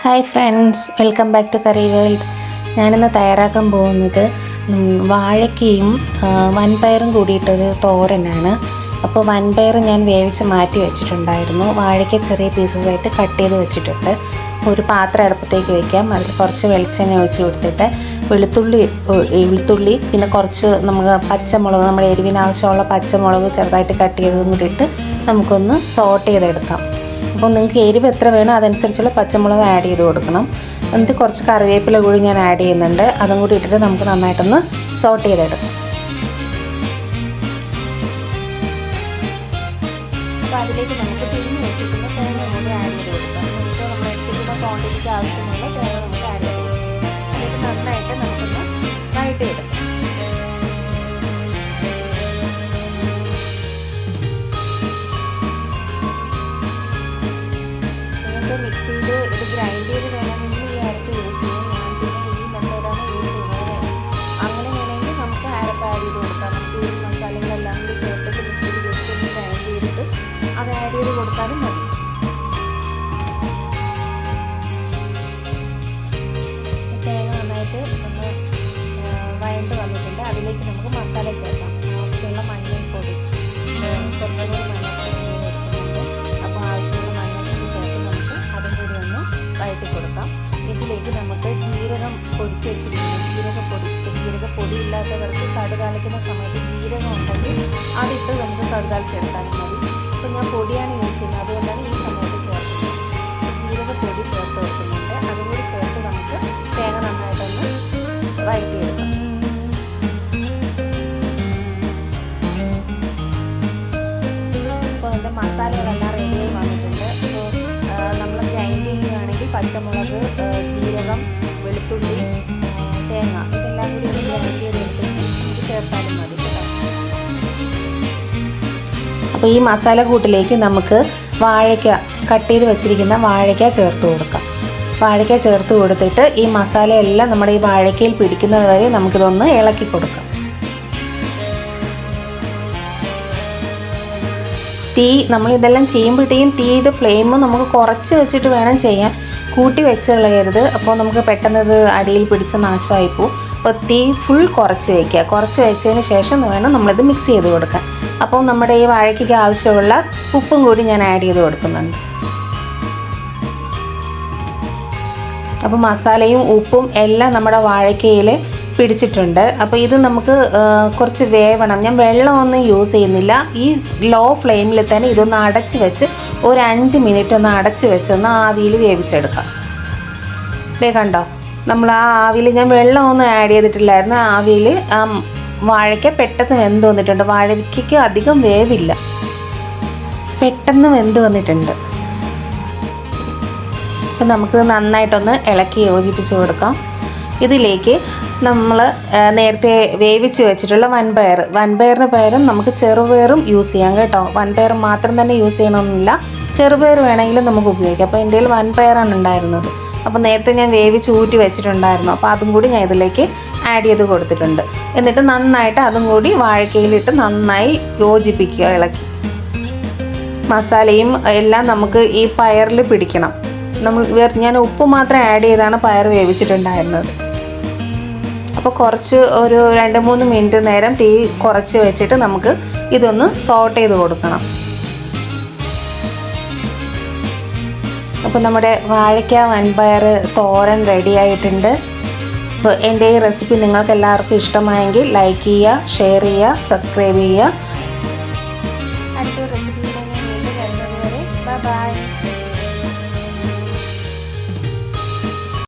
Hi friends welcome back to curry world ഞാനിന്ന് തയ്യാറാക്കാൻ പോകുന്നത് വാഴയ്ക്കയും വൻപയറും കൂടിയിട്ടൊരു തോരനാണ്. അപ്പോൾ വൻപയർ ഞാൻ വേവിച്ച് മാറ്റി വെച്ചിട്ടുണ്ടായിരുന്നു. വാഴയ്ക്ക ചെറിയ പീസസായിട്ട് കട്ട് ചെയ്ത് വെച്ചിട്ടുണ്ട്. ഒരു പാത്രം അടുപ്പത്തേക്ക് വയ്ക്കാം അതിൽ കുറച്ച് വെളിച്ചെണ്ണ ഒഴിച്ച് കൊടുത്തിട്ട് വെളുത്തുള്ളി വെളുത്തുള്ളി പിന്നെ കുറച്ച് നമുക്ക് പച്ചമുളക് നമ്മുടെ എരിവിനാവശ്യമുള്ള പച്ചമുളക് ചെറുതായിട്ട് കട്ട് ചെയ്തതും കൂടിയിട്ട് നമുക്കൊന്ന് സോട്ട് ചെയ്തെടുക്കാം. അപ്പോൾ നിങ്ങൾക്ക് എരിവ് എത്ര വേണോ അതനുസരിച്ചുള്ള പച്ചമുളക് ആഡ് ചെയ്ത് കൊടുക്കണം. എന്നിട്ട് കുറച്ച് കറിവേപ്പില കൂടി ഞാൻ ആഡ് ചെയ്യുന്നുണ്ട്. അതും കൂടി ഇട്ടിട്ട് നമുക്ക് നന്നായിട്ടൊന്ന് സോട്ട് ചെയ്തെടുക്കാം. നമുക്ക് വെച്ചിട്ടുള്ള ആഡ് കൊടുക്കാം. നമുക്ക് നമ്മൾ ആവശ്യമുള്ള തേങ്ങ നമുക്ക് ആഡ് ചെയ്ത് നന്നായിട്ട് നമുക്കൊന്ന് നിങ്ങൾക്ക് മിക്സിയിൽ ഇത് ഗ്രൈൻഡ് ചെയ്ത് വേണമെങ്കിൽ ഈ അരപ്പ് യൂസ് ചെയ്യും. ഞാൻ പിന്നെ ഈ മെത്തേഡാണ് യൂസ് ചെയ്യുന്നത് അങ്ങനെ വേണമെങ്കിൽ നമുക്ക് അരപ്പ് ആഡ് ചെയ്ത് കൊടുക്കാം. നമുക്ക് ഈ മസാലകളെല്ലാം കൂടി ചേർത്തിട്ട് മിക്സിയിൽ ജസ്റ്റ് ഒന്ന് ഗ്രൈൻഡ് ചെയ്തിട്ട് അത് ആഡ് ചെയ്ത് കൊടുത്താലും മതി. കൊടുക്കാം. ഇതിലേക്ക് നമുക്ക് ജീരകം പൊടിച്ച് വെച്ചിരിക്കുന്ന. ജീരകപ്പൊടി ജീരകപ്പൊടി ഇല്ലാത്തവർക്ക് കടുകാളിക്കുന്ന സമയത്ത് ജീരകം ഉണ്ടെങ്കിൽ അതിട്ട് നമുക്ക് കടുകാളിച്ചെടുത്താലും മതി. അപ്പോൾ ഞാൻ പൊടിയാണ് യൂസ് ചെയ്യുന്നത് അതുകൊണ്ടാണ് ഈ സമയത്ത് ചേർക്കുന്നത്. ജീരകപ്പൊടി ചേർത്ത് വെക്കുന്നുണ്ട്. അതുകൂടി ചേർത്ത് നമുക്ക് തേങ്ങ നന്നായിട്ടൊന്ന് വഴറ്റിയെടുക്കാം. അപ്പോൾ അതിന്റെ മസാലകളെല്ലാം അപ്പോൾ ഈ മസാല കൂട്ടിലേക്ക് നമുക്ക് വാഴയ്ക്ക കട്ട് ചെയ്ത് വെച്ചിരിക്കുന്ന വാഴയ്ക്ക ചേർത്ത് കൊടുക്കാം. വാഴയ്ക്ക ചേർത്ത് കൊടുത്തിട്ട് ഈ മസാലയെല്ലാം നമ്മുടെ ഈ വാഴയ്ക്കയിൽ പിടിക്കുന്നത് വരെ നമുക്കിതൊന്ന് ഇളക്കി കൊടുക്കാം. തീ നമ്മൾ ഇതെല്ലാം ചെയ്യുമ്പോഴത്തേക്കും തീയുടെ ഫ്ലെയിം നമുക്ക് കുറച്ച് വെച്ചിട്ട് വേണം ചെയ്യാൻ. കൂട്ടി വെച്ച് അപ്പോൾ നമുക്ക് പെട്ടെന്ന് ഇത് അടിയിൽ പിടിച്ച് നാശമായി പോകും അപ്പോൾ തീ ഫുൾ കുറച്ച് വയ്ക്കുക കുറച്ച് വെച്ചതിന് ശേഷം വേണം നമ്മളിത് മിക്സ് ചെയ്ത് കൊടുക്കാൻ. അപ്പോൾ നമ്മുടെ ഈ വാഴയ്ക്ക് ആവശ്യമുള്ള ഉപ്പും കൂടി ഞാൻ ആഡ് ചെയ്ത് കൊടുക്കുന്നുണ്ട്. അപ്പോൾ മസാലയും ഉപ്പും എല്ലാം നമ്മുടെ വാഴയ്ക്കയിൽ പിടിച്ചിട്ടുണ്ട്. അപ്പോൾ ഇത് നമുക്ക് കുറച്ച് വേവണം. ഞാൻ വെള്ളമൊന്നും യൂസ് ചെയ്യുന്നില്ല. ഈ ലോ ഫ്ലെയിമിൽ തന്നെ ഇതൊന്ന് അടച്ച് വെച്ച് ഒരു അഞ്ച് മിനിറ്റ് ഒന്ന് അടച്ച് വെച്ചൊന്ന് ആവിയിൽ വേവിച്ചെടുക്കാം. ഇതേ കണ്ടോ? നമ്മൾ ആ ആവിയിൽ ഞാൻ വെള്ളമൊന്നും ആഡ് ചെയ്തിട്ടില്ലായിരുന്നു. ആവിയിൽ ആ വാഴയ്ക്ക പെട്ടെന്ന് വെന്ത് വന്നിട്ടുണ്ട്. വാഴയ്ക്കയ്ക്ക് അധികം വേവില്ല. പെട്ടെന്ന് വെന്ത് വന്നിട്ടുണ്ട്. അപ്പം നമുക്ക് നന്നായിട്ടൊന്ന് ഇളക്കി യോജിപ്പിച്ച് കൊടുക്കാം. ഇതിലേക്ക് നമ്മൾ നേരത്തെ വേവിച്ച് വെച്ചിട്ടുള്ള വൻപയർ വൻപയറിന് പകരം നമുക്ക് ചെറുപയറും യൂസ് ചെയ്യാം കേട്ടോ. വൻപയർ മാത്രം തന്നെ യൂസ് ചെയ്യണമെന്നില്ല ചെറുപയർ വേണമെങ്കിലും നമുക്ക് ഉപയോഗിക്കാം. അപ്പോൾ എന്റെ കയ്യിൽ വൻപയറാണ് ഉണ്ടായിരുന്നത്. അപ്പോൾ നേരത്തെ ഞാൻ വേവിച്ച് ഊറ്റി വെച്ചിട്ടുണ്ടായിരുന്നു. അപ്പോൾ അതും കൂടി ഞാൻ ഇതിലേക്ക് ആഡ് ചെയ്ത് കൊടുത്തിട്ടുണ്ട്. എന്നിട്ട് നന്നായിട്ട് അതും കൂടി വാഴക്കയിലിട്ട് നന്നായി യോജിപ്പിക്കുക ഇളക്കി. മസാലയും എല്ലാം നമുക്ക് ഈ പയറിൽ പിടിക്കണം. നമ്മൾ ഞാൻ ഉപ്പ് മാത്രം ആഡ് ചെയ്താണ് പയർ വേവിച്ചിട്ടുണ്ടായിരുന്നത്. അപ്പോൾ കുറച്ച് ഒരു രണ്ട് മൂന്ന് മിനിറ്റ് നേരം തീ കുറച്ച് വെച്ചിട്ട് നമുക്ക് ഇതൊന്ന് സോട്ട് ചെയ്ത് കൊടുക്കണം. അപ്പോൾ നമ്മുടെ വാഴയ്ക്ക വൻപയർ തോരൻ റെഡി ആയിട്ടുണ്ട്. അപ്പോൾ എന്റെ ഈ റെസിപ്പി നിങ്ങൾക്ക് എല്ലാവർക്കും ഇഷ്ടമായെങ്കിൽ ലൈക്ക് ചെയ്യുക ഷെയർ ചെയ്യുക സബ്സ്ക്രൈബ് ചെയ്യുക. അടുത്ത റെസിപ്പി വീണ്ടും ബൈ